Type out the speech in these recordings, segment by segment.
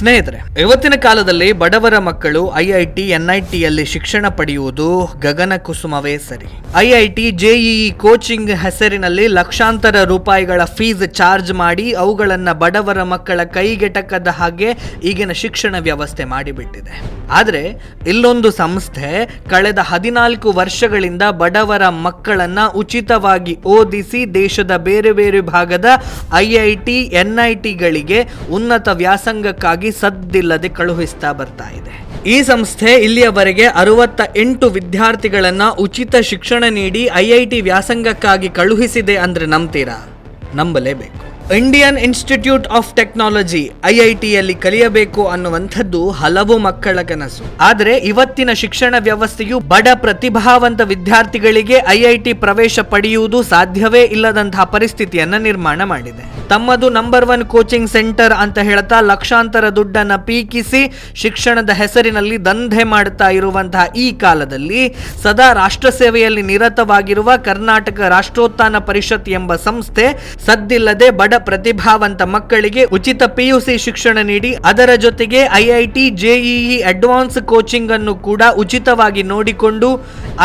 ಸ್ನೇಹಿತರೆ, ಇವತ್ತಿನ ಕಾಲದಲ್ಲಿ ಬಡವರ ಮಕ್ಕಳು ಐಐಟಿ ಎನ್ಐಟಿಯಲ್ಲಿ ಶಿಕ್ಷಣ ಪಡೆಯುವುದು ಗಗನ ಕುಸುಮವೇ ಸರಿ. ಐಐಟಿ ಜೆಇಇ ಕೋಚಿಂಗ್ ಹೆಸರಿನಲ್ಲಿ ಲಕ್ಷಾಂತರ ರೂಪಾಯಿಗಳ ಫೀಸ್ ಚಾರ್ಜ್ ಮಾಡಿ ಅವುಗಳನ್ನ ಬಡವರ ಮಕ್ಕಳ ಕೈಗೆಟಕದ ಹಾಗೆ ಈಗಿನ ಶಿಕ್ಷಣ ವ್ಯವಸ್ಥೆ ಮಾಡಿಬಿಟ್ಟಿದೆ. ಆದರೆ, ಇಲ್ಲೊಂದು ಸಂಸ್ಥೆ ಕಳೆದ ಹದಿನಾಲ್ಕು ವರ್ಷಗಳಿಂದ ಬಡವರ ಮಕ್ಕಳನ್ನ ಉಚಿತವಾಗಿ ಓದಿಸಿ ದೇಶದ ಬೇರೆ ಬೇರೆ ಭಾಗದ ಐಐಟಿ ಎನ್ಐಟಿಗಳಿಗೆ ಉನ್ನತ ವ್ಯಾಸಂಗಕ್ಕಾಗಿ ಸದ್ದಿಲ್ಲದೆ ಕಳುಹಿಸ್ತಾ ಬರ್ತಾ ಇದೆ. ಈ ಸಂಸ್ಥೆ ಇಲ್ಲಿಯವರೆಗೆ ಅರವತ್ತ ಎಂಟು ವಿದ್ಯಾರ್ಥಿಗಳನ್ನ ಉಚಿತ ಶಿಕ್ಷಣ ನೀಡಿ ಐಐಟಿ ವ್ಯಾಸಂಗಕ್ಕಾಗಿ ಕಳುಹಿಸಿದೆ ಅಂದ್ರೆ ನಂಬ್ತೀರಾ? ನಂಬಲೇಬೇಕು. ಇಂಡಿಯನ್ ಇನ್ಸ್ಟಿಟ್ಯೂಟ್ ಆಫ್ ಟೆಕ್ನಾಲಜಿ ಐಐಟಿಯಲ್ಲಿ ಕಲಿಯಬೇಕು ಅನ್ನುವಂಥದ್ದು ಹಲವು ಮಕ್ಕಳ ಕನಸು. ಆದರೆ ಇವತ್ತಿನ ಶಿಕ್ಷಣ ವ್ಯವಸ್ಥೆಯು ಬಡ ಪ್ರತಿಭಾವಂತ ವಿದ್ಯಾರ್ಥಿಗಳಿಗೆ ಐಐಟಿ ಪ್ರವೇಶ ಪಡೆಯುವುದು ಸಾಧ್ಯವೇ ಇಲ್ಲದಂತಹ ಪರಿಸ್ಥಿತಿಯನ್ನ ನಿರ್ಮಾಣ ಮಾಡಿದೆ. ತಮ್ಮದು ನಂಬರ್ ಒನ್ ಕೋಚಿಂಗ್ ಸೆಂಟರ್ ಅಂತ ಹೇಳ್ತಾ ಲಕ್ಷಾಂತರ ದುಡ್ಡನ್ನು ಪೀಕಿಸಿ ಶಿಕ್ಷಣದ ಹೆಸರಿನಲ್ಲಿ ದಂಧೆ ಮಾಡ್ತಾ ಇರುವಂತಹ ಈ ಕಾಲದಲ್ಲಿ ಸದಾ ರಾಷ್ಟ್ರ ಸೇವೆಯಲ್ಲಿ ನಿರತವಾಗಿರುವ ಕರ್ನಾಟಕ ರಾಷ್ಟ್ರೋತ್ಥಾನ ಪರಿಷತ್ ಎಂಬ ಸಂಸ್ಥೆ ಸದ್ದಿಲ್ಲದೆ ಬಡ ಪ್ರತಿಭಾವಂತ ಮಕ್ಕಳಿಗೆ ಉಚಿತ ಪಿಯುಸಿ ಶಿಕ್ಷಣ ನೀಡಿ ಅದರ ಜೊತೆಗೆ ಐಐಟಿ ಜೆಇಇ ಅಡ್ವಾನ್ಸ್ ಕೋಚಿಂಗ್ ಅನ್ನು ಕೂಡ ಉಚಿತವಾಗಿ ನೋಡಿಕೊಂಡು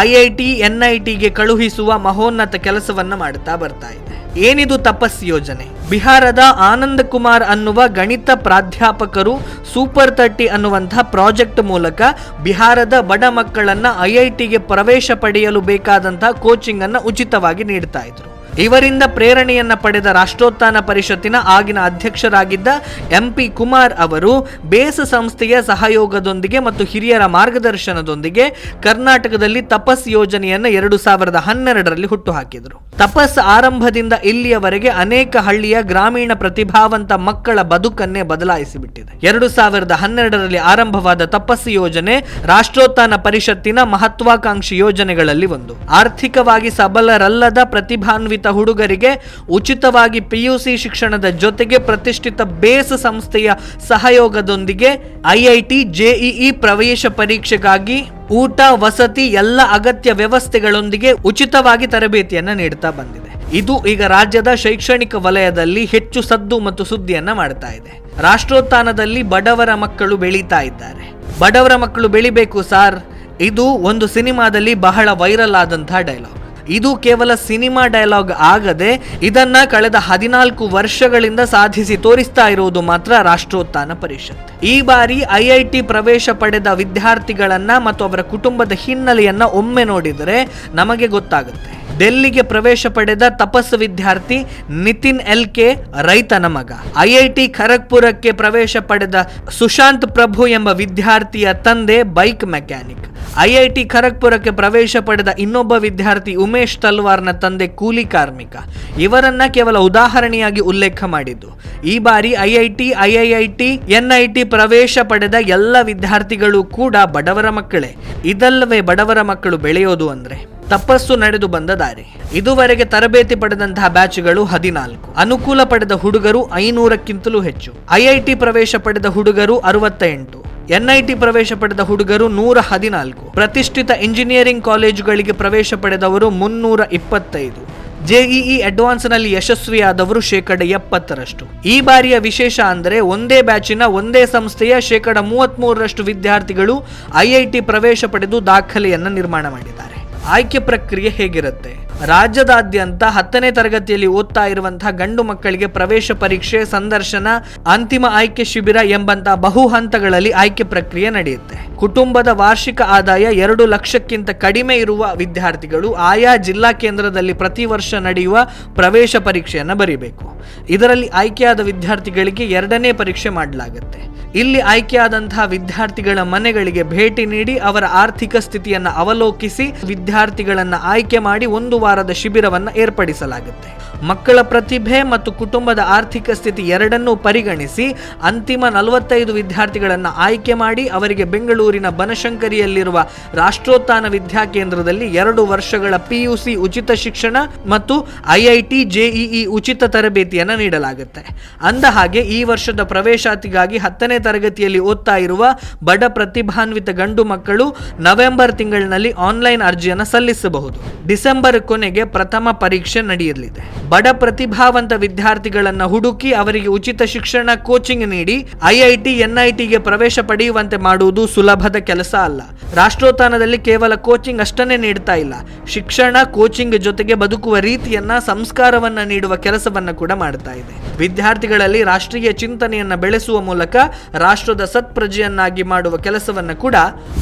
ಐಐಟಿ ಎನ್ಐಟಿಗೆ ಕಳುಹಿಸುವ ಮಹೋನ್ನತ ಕೆಲಸವನ್ನು ಮಾಡ್ತಾ ಬರ್ತಾ ಇದೆ. ಏನಿದು ತಪಸ್ ಯೋಜನೆ? ಬಿಹಾರದ ಆನಂದ ಕುಮಾರ್ ಅನ್ನುವ ಗಣಿತ ಪ್ರಾಧ್ಯಾಪಕರು ಸೂಪರ್ ತರ್ಟಿ ಅನ್ನುವಂಥ ಪ್ರಾಜೆಕ್ಟ್ ಮೂಲಕ ಬಿಹಾರದ ಬಡ ಮಕ್ಕಳನ್ನ ಐಐಟಿಗೆ ಪ್ರವೇಶ ಪಡೆಯಲು ಬೇಕಾದಂತಹ ಕೋಚಿಂಗ್ ಅನ್ನ ಉಚಿತವಾಗಿ ನೀಡ್ತಾ ಇದ್ರು. ಇವರಿಂದ ಪ್ರೇರಣೆಯನ್ನ ಪಡೆದ ರಾಷ್ಟ್ರೋತ್ಥಾನ ಪರಿಷತ್ತಿನ ಆಗಿನ ಅಧ್ಯಕ್ಷರಾಗಿದ್ದ ಎಂ ಪಿ ಕುಮಾರ್ ಅವರು ಬೇಸ್ ಸಂಸ್ಥೆಯ ಸಹಯೋಗದೊಂದಿಗೆ ಮತ್ತು ಹಿರಿಯರ ಮಾರ್ಗದರ್ಶನದೊಂದಿಗೆ ಕರ್ನಾಟಕದಲ್ಲಿ ತಪಸ್ ಯೋಜನೆಯನ್ನು ಎರಡು ಸಾವಿರದ ಹನ್ನೆರಡರಲ್ಲಿ ಹುಟ್ಟುಹಾಕಿದರು ತಪಸ್ ಆರಂಭದಿಂದ ಇಲ್ಲಿಯವರೆಗೆ ಅನೇಕ ಹಳ್ಳಿಯ ಗ್ರಾಮೀಣ ಪ್ರತಿಭಾವಂತ ಮಕ್ಕಳ ಬದುಕನ್ನೇ ಬದಲಾಯಿಸಿಬಿಟ್ಟಿದೆ. ಎರಡು ಸಾವಿರದ ಹನ್ನೆರಡರಲ್ಲಿ ಆರಂಭವಾದ ತಪಸ್ಸು ಯೋಜನೆ ರಾಷ್ಟ್ರೋತ್ಥಾನ ಪರಿಷತ್ತಿನ ಮಹತ್ವಾಕಾಂಕ್ಷಿ ಯೋಜನೆಗಳಲ್ಲಿ ಒಂದು. ಆರ್ಥಿಕವಾಗಿ ಸಬಲರಲ್ಲದ ಪ್ರತಿಭಾನ್ವಿತ ಹುಡುಗರಿಗೆ ಉಚಿತವಾಗಿ ಪಿಯುಸಿ ಶಿಕ್ಷಣದ ಜೊತೆಗೆ ಪ್ರತಿಷ್ಠಿತ ಬೇಸ್ ಸಂಸ್ಥೆಯ ಸಹಯೋಗದೊಂದಿಗೆ ಐಐಟಿ ಜೆಇಇ ಪ್ರವೇಶ ಪರೀಕ್ಷೆಗಾಗಿ ಊಟ, ವಸತಿ ಎಲ್ಲ ಅಗತ್ಯ ವ್ಯವಸ್ಥೆಗಳೊಂದಿಗೆ ಉಚಿತವಾಗಿ ತರಬೇತಿಯನ್ನು ನೀಡುತ್ತಾ ಬಂದಿದೆ. ಇದು ಈಗ ರಾಜ್ಯದ ಶೈಕ್ಷಣಿಕ ವಲಯದಲ್ಲಿ ಹೆಚ್ಚು ಸದ್ದು ಮತ್ತು ಸುದ್ದಿಯನ್ನ ಮಾಡ್ತಾ ಇದೆ. ರಾಷ್ಟ್ರೋತ್ಥಾನದಲ್ಲಿ ಬಡವರ ಮಕ್ಕಳು ಬೆಳೀತಾ ಇದ್ದಾರೆ. ಬಡವರ ಮಕ್ಕಳು ಬೆಳಿಬೇಕು, ಸಾರ್. ಇದು ಒಂದು ಸಿನಿಮಾದಲ್ಲಿ ಬಹಳ ವೈರಲ್ ಆದಂತಹ ಡೈಲಾಗ್. ಇದು ಕೇವಲ ಸಿನಿಮಾ ಡೈಲಾಗ್ ಆಗದೆ ಇದನ್ನ ಕಳೆದ ಹದಿನಾಲ್ಕು ವರ್ಷಗಳಿಂದ ಸಾಧಿಸಿ ತೋರಿಸ್ತಾ ಇರುವುದು ಮಾತ್ರ ರಾಷ್ಟ್ರೋತ್ಥಾನ ಪರಿಷತ್. ಈ ಬಾರಿ ಐಐಟಿ ಪ್ರವೇಶ ಪಡೆದ ವಿದ್ಯಾರ್ಥಿಗಳನ್ನ ಮತ್ತು ಅವರ ಕುಟುಂಬದ ಹಿನ್ನೆಲೆಯನ್ನ ಒಮ್ಮೆ ನೋಡಿದರೆ ನಮಗೆ ಗೊತ್ತಾಗುತ್ತೆ. ಡೆಲ್ಲಿಗೆ ಪ್ರವೇಶ ಪಡೆದ ತಪಸ್ಸು ವಿದ್ಯಾರ್ಥಿ ನಿತಿನ್ ಎಲ್ ಕೆ ರೈತನ ಮಗ. ಐಐಟಿ ಖರಗ್ಪುರಕ್ಕೆ ಪ್ರವೇಶ ಪಡೆದ ಸುಶಾಂತ್ ಪ್ರಭು ಎಂಬ ವಿದ್ಯಾರ್ಥಿಯ ತಂದೆ ಬೈಕ್ ಮೆಕ್ಯಾನಿಕ್. ಐಐಟಿ ಖರಗ್ಪುರಕ್ಕೆ ಪ್ರವೇಶ ಪಡೆದ ಇನ್ನೊಬ್ಬ ವಿದ್ಯಾರ್ಥಿ ಉಮೇಶ್ ತಲ್ವಾರ್ನ ತಂದೆ ಕೂಲಿ ಕಾರ್ಮಿಕ. ಇವರನ್ನ ಕೇವಲ ಉದಾಹರಣೆಯಾಗಿ ಉಲ್ಲೇಖ ಮಾಡಿದ್ದು. ಈ ಬಾರಿ ಐಐಟಿ ಐಐಐಟಿ ಎನ್ಐಟಿ ಪ್ರವೇಶ ಪಡೆದ ಎಲ್ಲ ವಿದ್ಯಾರ್ಥಿಗಳು ಕೂಡ ಬಡವರ ಮಕ್ಕಳೇ. ಇದಲ್ಲವೇ ಬಡವರ ಮಕ್ಕಳು ಬೆಳೆಯೋದು ಅಂದ್ರೆ. ತಪಸ್ಸು ನಡೆದು ಬಂದ ದಾರಿ. ಇದುವರೆಗೆ ತರಬೇತಿ ಪಡೆದಂತಹ ಬ್ಯಾಚ್ಗಳು ಹದಿನಾಲ್ಕು. ಅನುಕೂಲ ಪಡೆದ ಹುಡುಗರು ಐನೂರಕ್ಕಿಂತಲೂ ಹೆಚ್ಚು. ಐಐಟಿ ಪ್ರವೇಶ ಪಡೆದ ಹುಡುಗರು ಅರವತ್ತ ಎಂಟು ಎನ್ಐಟಿ ಪ್ರವೇಶ ಪಡೆದ ಹುಡುಗರು ನೂರ ಹದಿನಾಲ್ಕು. ಪ್ರತಿಷ್ಠಿತ ಇಂಜಿನಿಯರಿಂಗ್ ಕಾಲೇಜುಗಳಿಗೆ ಪ್ರವೇಶ ಪಡೆದವರು ಮುನ್ನೂರ ಇಪ್ಪತ್ತೈದು. ಜೆಇಇ ಅಡ್ವಾನ್ಸ್ನಲ್ಲಿ ಯಶಸ್ವಿಯಾದವರು ಶೇಕಡ ಎಪ್ಪತ್ತರಷ್ಟು. ಈ ಬಾರಿಯ ವಿಶೇಷ ಅಂದರೆ ಒಂದೇ ಬ್ಯಾಚಿನ ಒಂದೇ ಸಂಸ್ಥೆಯ ಶೇಕಡ ಮೂವತ್ಮೂರರಷ್ಟು ವಿದ್ಯಾರ್ಥಿಗಳು ಐಐಟಿ ಪ್ರವೇಶ ಪಡೆದು ದಾಖಲೆಯನ್ನು ನಿರ್ಮಾಣ ಮಾಡಿದ್ದಾರೆ. ಆಯ್ಕೆ ಪ್ರಕ್ರಿಯೆ ಹೇಗಿರುತ್ತೆ? ರಾಜ್ಯದಾದ್ಯಂತ ಹತ್ತನೇ ತರಗತಿಯಲ್ಲಿ ಓದ್ತಾ ಇರುವಂತಹ ಗಂಡು ಮಕ್ಕಳಿಗೆ ಪ್ರವೇಶ ಪರೀಕ್ಷೆ, ಸಂದರ್ಶನ, ಅಂತಿಮ ಆಯ್ಕೆ ಶಿಬಿರ ಎಂಬಂತಹ ಬಹು ಹಂತಗಳಲ್ಲಿ ಆಯ್ಕೆ ಪ್ರಕ್ರಿಯೆ ನಡೆಯುತ್ತೆ. ಕುಟುಂಬದ ವಾರ್ಷಿಕ ಆದಾಯ ಎರಡು ಲಕ್ಷಕ್ಕಿಂತ ಕಡಿಮೆ ಇರುವ ವಿದ್ಯಾರ್ಥಿಗಳು ಆಯಾ ಜಿಲ್ಲಾ ಕೇಂದ್ರದಲ್ಲಿ ಪ್ರತಿ ವರ್ಷ ನಡೆಯುವ ಪ್ರವೇಶ ಪರೀಕ್ಷೆಯನ್ನು ಬರೀಬೇಕು. ಇದರಲ್ಲಿ ಆಯ್ಕೆಯಾದ ವಿದ್ಯಾರ್ಥಿಗಳಿಗೆ ಎರಡನೇ ಪರೀಕ್ಷೆ ಮಾಡಲಾಗುತ್ತೆ. ಇಲ್ಲಿ ಆಯ್ಕೆಯಾದಂತಹ ವಿದ್ಯಾರ್ಥಿಗಳ ಮನೆಗಳಿಗೆ ಭೇಟಿ ನೀಡಿ ಅವರ ಆರ್ಥಿಕ ಸ್ಥಿತಿಯನ್ನು ಅವಲೋಕಿಸಿ ವಿದ್ಯಾರ್ಥಿಗಳನ್ನು ಆಯ್ಕೆ ಮಾಡಿ ಒಂದು ವಾರದ ಶಿಬಿರವನ್ನು ಏರ್ಪಡಿಸಲಾಗುತ್ತೆ. ಮಕ್ಕಳ ಪ್ರತಿಭೆ ಮತ್ತು ಕುಟುಂಬದ ಆರ್ಥಿಕ ಸ್ಥಿತಿ ಎರಡನ್ನೂ ಪರಿಗಣಿಸಿ ಅಂತಿಮ ನಲವತ್ತೈದು ವಿದ್ಯಾರ್ಥಿಗಳನ್ನು ಆಯ್ಕೆ ಮಾಡಿ ಅವರಿಗೆ ಬೆಂಗಳೂರಿನ ಬನಶಂಕರಿಯಲ್ಲಿರುವ ರಾಷ್ಟ್ರೋತ್ಥಾನ ವಿದ್ಯಾಕೇಂದ್ರದಲ್ಲಿ ಎರಡು ವರ್ಷಗಳ ಪಿಯುಸಿ ಉಚಿತ ಶಿಕ್ಷಣ ಮತ್ತು ಐಐಟಿ ಜೆಇಇ ಉಚಿತ ತರಬೇತಿಯನ್ನು ನೀಡಲಾಗುತ್ತೆ. ಅಂದ ಹಾಗೆ ಈ ವರ್ಷದ ಪ್ರವೇಶಾತಿಗಾಗಿ ಹತ್ತನೇ ತರಗತಿಯಲ್ಲಿ ಓದ್ತಾ ಇರುವ ಬಡ ಪ್ರತಿಭಾನ್ವಿತ ಗಂಡು ಮಕ್ಕಳು ನವೆಂಬರ್ ತಿಂಗಳಿನಲ್ಲಿ ಆನ್ಲೈನ್ ಅರ್ಜಿಯನ್ನು ಸಲ್ಲಿಸಬಹುದು. ಡಿಸೆಂಬರ್ ಕೊನೆಗೆ ಪ್ರಥಮ ಪರೀಕ್ಷೆ ನಡೆಯಲಿದೆ. ಬಡ ಪ್ರತಿಭಾವಂತ ವಿದ್ಯಾರ್ಥಿಗಳನ್ನ ಹುಡುಕಿ ಅವರಿಗೆ ಉಚಿತ ಶಿಕ್ಷಣ ಕೋಚಿಂಗ್ ನೀಡಿ ಐಐಟಿ, ಎನ್ಐಟಿಗೆ ಪ್ರವೇಶ ಪಡೆಯುವಂತೆ ಮಾಡುವುದು ಸುಲಭದ ಕೆಲಸ ಅಲ್ಲ. ರಾಷ್ಟ್ರೋತ್ಥಾನದಲ್ಲಿ ಕೇವಲ ಕೋಚಿಂಗ್ ಅಷ್ಟನ್ನೇ ನೀಡ್ತಾ ಇಲ್ಲ. ಶಿಕ್ಷಣ ಕೋಚಿಂಗ್ ಜೊತೆಗೆ ಬದುಕುವ ರೀತಿಯನ್ನ, ಸಂಸ್ಕಾರವನ್ನ ನೀಡುವ ಕೆಲಸವನ್ನ ಕೂಡ ಮಾಡ್ತಾ ಇದೆ. ವಿದ್ಯಾರ್ಥಿಗಳಲ್ಲಿ ರಾಷ್ಟ್ರೀಯ ಚಿಂತನೆಯನ್ನ ಬೆಳೆಸುವ ಮೂಲಕ ರಾಷ್ಟ್ರದ ಸತ್ಪ್ರಜೆಯನ್ನಾಗಿ ಮಾಡುವ ಕೆಲಸವನ್ನ ಕೂಡ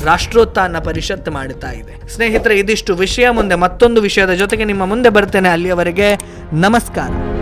ರಾಷ್ಟ್ರೋತ್ಥಾನ ಪರಿಷತ್ ಮಾಡುತ್ತಾ ಇದೆ. ಸ್ನೇಹಿತರೆ, ಇದಿಷ್ಟು ವಿಷಯ. ಮುಂದೆ ಮತ್ತೊಂದು ವಿಷಯದ ಜೊತೆಗೆ ನಿಮ್ಮ ಮುಂದೆ ಬರ್ತೇನೆ ಅಲ್ಲಿಯವರೆಗೆ ನಮಸ್ಕಾರ.